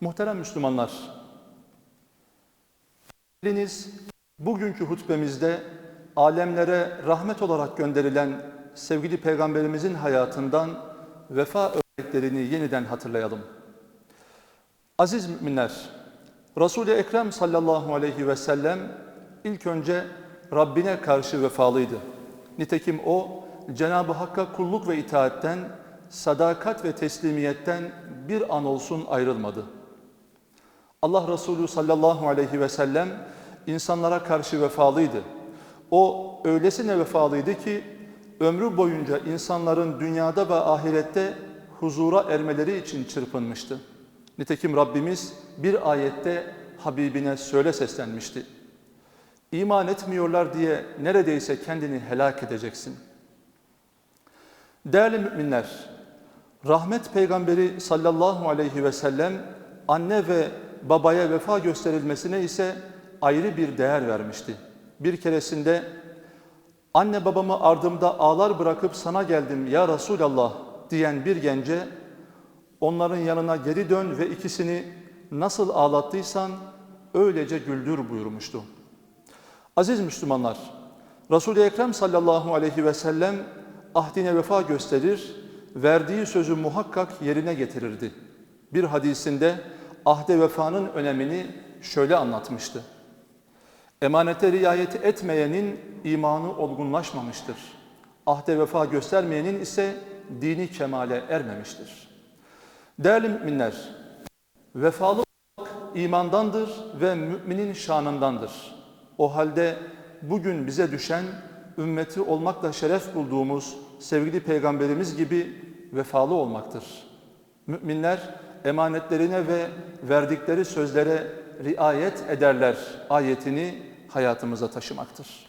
Muhterem Müslümanlar, Biriniz bugünkü hutbemizde alemlere rahmet olarak gönderilen sevgili Peygamberimizin hayatından vefa örneklerini yeniden hatırlayalım. Aziz müminler, Resul-i Ekrem sallallahu aleyhi ve sellem ilk önce Rabbine karşı vefalıydı. Nitekim o Cenab-ı Hakk'a kulluk ve itaatten, sadakat ve teslimiyetten bir an olsun ayrılmadı. Allah Resulü sallallahu aleyhi ve sellem insanlara karşı vefalıydı. O öylesine vefalıydı ki ömrü boyunca insanların dünyada ve ahirette huzura ermeleri için çırpınmıştı. Nitekim Rabbimiz bir ayette Habibine söyle seslenmişti. İman etmiyorlar diye neredeyse kendini helak edeceksin. Değerli müminler, rahmet peygamberi sallallahu aleyhi ve sellem anne ve babaya vefa gösterilmesine ise ayrı bir değer vermişti. Bir keresinde anne babamı ardımda ağlar bırakıp sana geldim ya Resulallah diyen bir gence onların yanına geri dön ve ikisini nasıl ağlattıysan öylece güldür buyurmuştu. Aziz Müslümanlar, Resul-i Ekrem sallallahu aleyhi ve sellem ahdine vefa gösterir, verdiği sözü muhakkak yerine getirirdi. Bir hadisinde ahde vefanın önemini şöyle anlatmıştı. Emanete riayet etmeyenin imanı olgunlaşmamıştır. Ahde vefa göstermeyenin ise dini kemale ermemiştir. Değerli müminler, vefalı olmak imandandır ve müminin şanındandır. O halde bugün bize düşen ümmeti olmakla şeref bulduğumuz sevgili peygamberimiz gibi vefalı olmaktır. Müminler emanetlerine ve verdikleri sözlere riayet ederler ayetini hayatımıza taşımaktır.